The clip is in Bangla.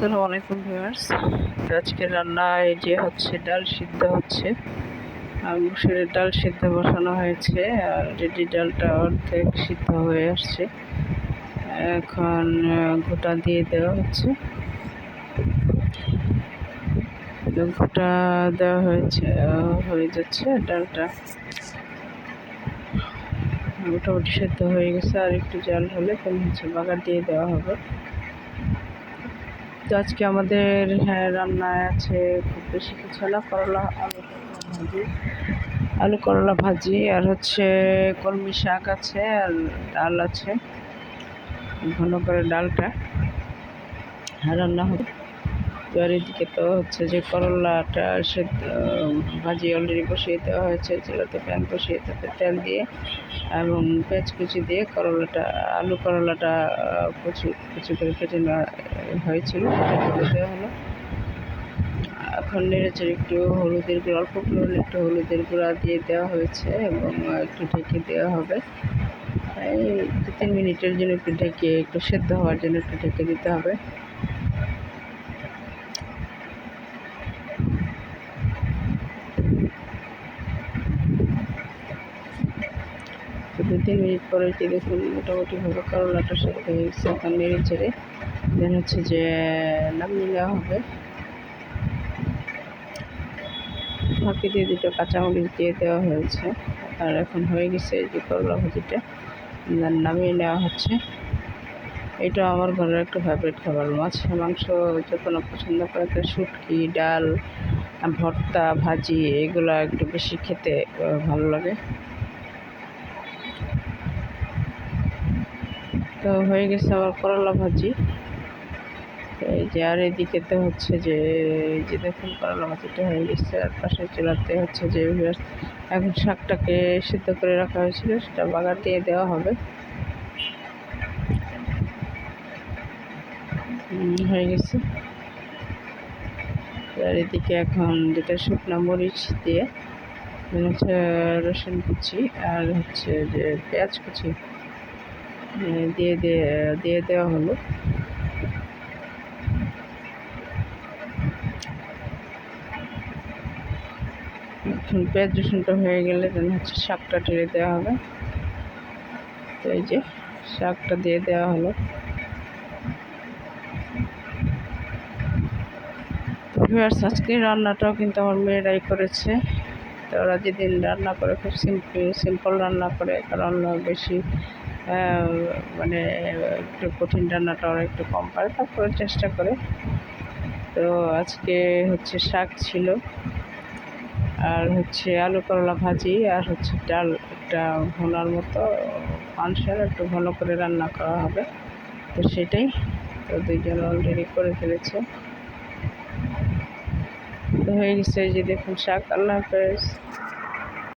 আসসালামু আলাইকুম ভিউয়ার্স। আজকে রান্না এই যে হচ্ছে ডাল সিদ্ধ হচ্ছে, আর মুসুরের ডাল সিদ্ধ বসানো হয়েছে, আর রেডি ডালটা অর্ধেক সিদ্ধ হয়ে আসছে। এখন গোটা দিয়ে দেওয়া হচ্ছে। গোটা দেওয়া হয়েছে হয়ে যাচ্ছে ডালটা। মোটামুটি সেদ্ধ হয়ে গেছে, আর একটু জল হলে তখন হচ্ছে বাগার দিয়ে দেওয়া হবে। তো আজকে আমাদের হ্যাঁ রান্নায় আছে খুব বেশি কিছু না, করলা, আলু করলা ভাজি। আলু, করলা, ভাজি, আর হচ্ছে কলমি শাক আছে আর ডাল আছে। ঘন করে ডালটা। হ্যাঁ রান্না হবে। তো এদিকে তো হচ্ছে যে করলাটা সে ভাজি অলরেডি বসিয়ে দেওয়া হয়েছে চুলাতে প্যান বসিয়ে তাতে তেল দিয়ে এবং পেঁয়াজ কুচি দিয়ে করলাটা, আলু করলাটা কুচি কুচি করে কেটে নেওয়া হয়েছিল দেওয়া হলো। এখন নেড়েচে একটু হলুদের গুঁড়ো, অল্প পরিমাণে একটু হলুদের গুঁড়া দিয়ে দেওয়া হয়েছে এবং একটু ঢেকে দেওয়া হবে। এই দু তিন মিনিটের জন্য একটু ঢেকে, একটু সেদ্ধ হওয়ার জন্য একটু ঢেকে দিতে হবে। তো দু তিন মিনিট পরে কি দেখুন মোটামুটিভাবে করলাটা সেদ্ধ হয়ে গেছে এখন নেড়ে চেড়ে দেন হচ্ছে যে নামিয়ে নেওয়া হবে। ফাঁকি দিয়ে দুটো কাঁচামরিচ দিয়ে দেওয়া হয়েছে। আর এখন হয়ে গেছে এই যে করলা ভাজিটা। নামিয়ে নেওয়া হচ্ছে। এটা আমার ঘরের একটা ফেভারিট খাবার, মাছ, মাংস যত না পছন্দ করে তো শুটকি, ডাল, ভর্তা, ভাজি, এগুলো একটু বেশি খেতে ভালো লাগে। তো হয়ে গেছে আবার করলা ভাজি। এই যে, আর এদিকে তো হচ্ছে যে, এই যে দেখুন, করলা ভাজিটা হয়ে গেছে। আর পাশে চুলাতে হচ্ছে যে এখন শাকটাকে সিদ্ধ করে রাখা হয়েছিল, সেটা বাগার দিয়ে দেওয়া হবে। হয়ে গেছে। আর এদিকে এখন যেটা শুকনো মরিচ দিয়ে মানে হচ্ছে রসুন কুচি আর হচ্ছে যে পেঁয়াজ কুচি। দিয়ে দিয়ে দিয়ে দেওয়া হলো। পেঁয়াজ রসুনটা হয়ে গেলে দেন হচ্ছে শাকটা ঢেলে দেওয়া হবে। তো এই যে শাকটা দিয়ে দেওয়া হলো। ভিউয়ার্স আজকে রান্নাটাও কিন্তু আমার মেয়েরাই করেছে। তো ওরা যেদিন রান্না করে খুব সিম্পল সিম্পল রান্না করে কারণ বেশি মানে একটু কঠিন রান্নাটা ওরা একটু কম পারে, তারপরে চেষ্টা করে। তো আজকে হচ্ছে শাক ছিল, আর হচ্ছে আলু করলা ভাজি, আর হচ্ছে ডাল, একটা ভোনার মতো মাংসের একটু ভালো করে রান্না করা হবে। তো সেটাই, তো দুইজন অলরেডি করে ফেলেছে। তো হয়ে গেছে যে দেখুন শাক, আল্লাহ হাফেজ।